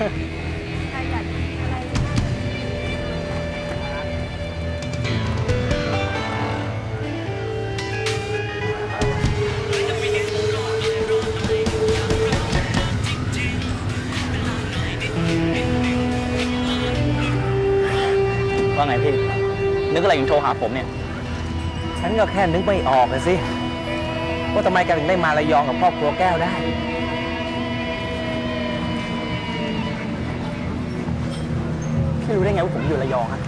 ว่าไงพี่ นึกอะไรถึงโทรหาผมเนี่ย ฉันก็แค่นึกไม่ออกนะสิ ว่าทำไมแกถึงได้มาระยองกับครอบครัวแก้วได้ พี่รู้ได้ไงว่าผมอยู่ระยองอะ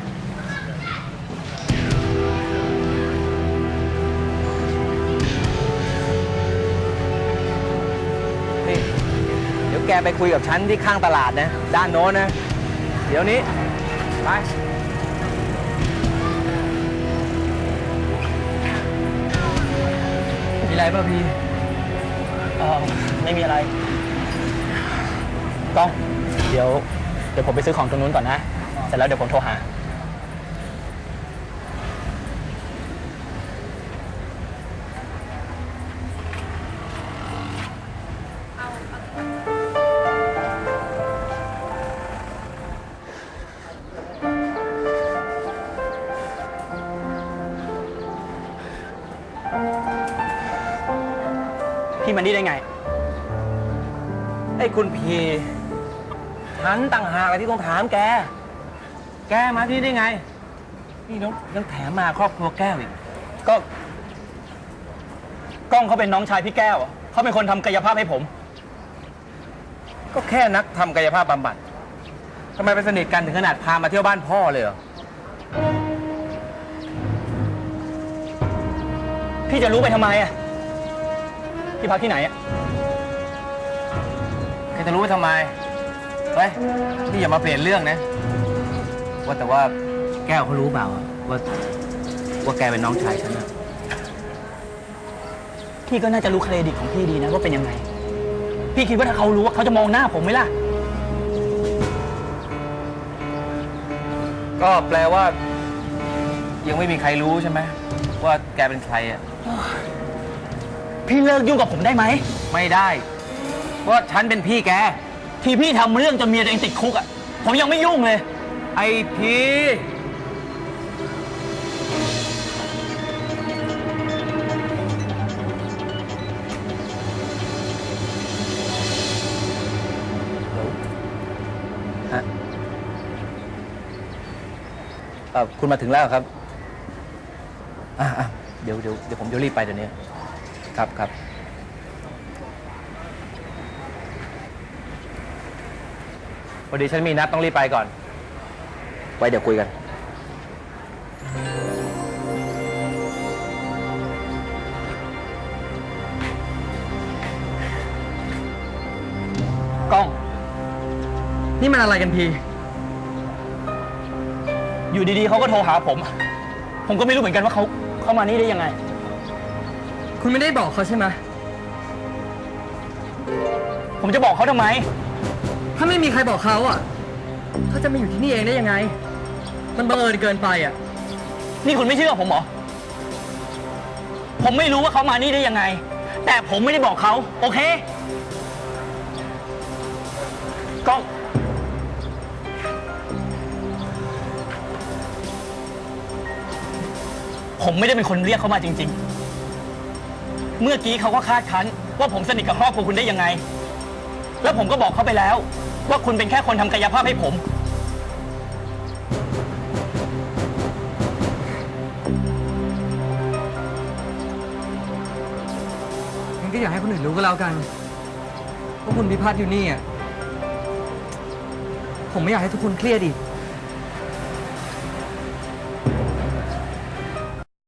นี่เดี๋ยวแกไปคุยกับฉันที่ข้างตลาดนะ ด้านโน้นนะ เดี๋ยวนี้ ไป มีอะไรป่ะพี่ เออไม่มีอะไรกล้อง เดี๋ยว เดี๋ยวผมไปซื้อของตรงนู้นก่อนนะเส ร็จแล้วเดี๋ยวผมโทรหา พี่มันนี่ได้ไง ไอ้คุณพีฉันต่างหากอะไรที่ต้องถามแก แกมาที่นี่ได้ไง นี่น้องยังแถมมาครอบครัวแก้วอีก ก็กล้องเขาเป็นน้องชายพี่แก้วอะเขาเป็นคนทำกายภาพให้ผม ก็แค่นักทำกายภาพบำบัดทำไมไปสนิทกันถึงขนาดพามาเที่ยวบ้านพ่อเลยเหรอ พี่จะรู้ไปทำไมอะ พี่พักที่ไหนอะ แกจะรู้ไว้ทำไม เฮ้ย นี่อย่ามาเปลี่ยนเรื่องนะ ว่าแต่ว่าแก้วเขารู้เปล่าอะว่าว่าแกเป็นน้องชายฉันนะพี่ก็น่าจะรู้เครดิตของพี่ดีนะว่าเป็นยังไง พี่คิดว่าถ้าเขารู้ว่าเขาจะมองหน้าผมไหมล่ะ ก็แปลว่า ยังไม่มีใครรู้ใช่ไหมว่าแกเป็นใครอะพี่เลิกยุ่งกับผมได้ไหม ไม่ได้เพราะฉันเป็นพี่แก ที่พี่ทำเรื่องจนเมียตัวเองติดคุกอะ ผมยังไม่ยุ่งเลย ไอพีฮะอ่คุณมาถึงแล้วครับอะเดี๋ยวเดี๋ยวเดี๋ยวผมจะรีบไปเดี๋ยวนี้ ครับครับพอดีฉันมีนัดต้องรีบไปก่อน ว้เดี๋ยวคุยกันกล้อง นี่มันอะไรกันพี่อยู่ดีๆเขาก็โทรหาผม ผมก็ไม่รู้เหมือนกันว่าเขาเข้ามานี่ได้ยังไง คุณไม่ได้บอกเขาใช่ไหมผมจะบอกเขาทำไม ถ้าไม่มีใครบอกเขาอะ เขาจะมาอยู่ที่นี่เองได้ยังไง มันบังเอิญเกินไปอะ นี่คุณไม่เชื่อผมเหรอ ผมไม่รู้ว่าเขามานี่ได้ยังไง แต่ผมไม่ได้บอกเขา โอเคกล้องผมไม่ได้เป็นคนเรียกเขามาจริง ๆ เมื่อกี้เขาก็คาดคั้น ว่าผมสนิทกับครอบครัวคุณได้ยังไง แล้วผมก็บอกเขาไปแล้ว ว่าคุณเป็นแค่คนทำกายภาพให้ผม อยากให้คนอื่นรู้ก็แล้วกันว่าคุณพิพัฒน์อยู่นี่อะผมไม่อยากให้ทุกคนเครียดอีก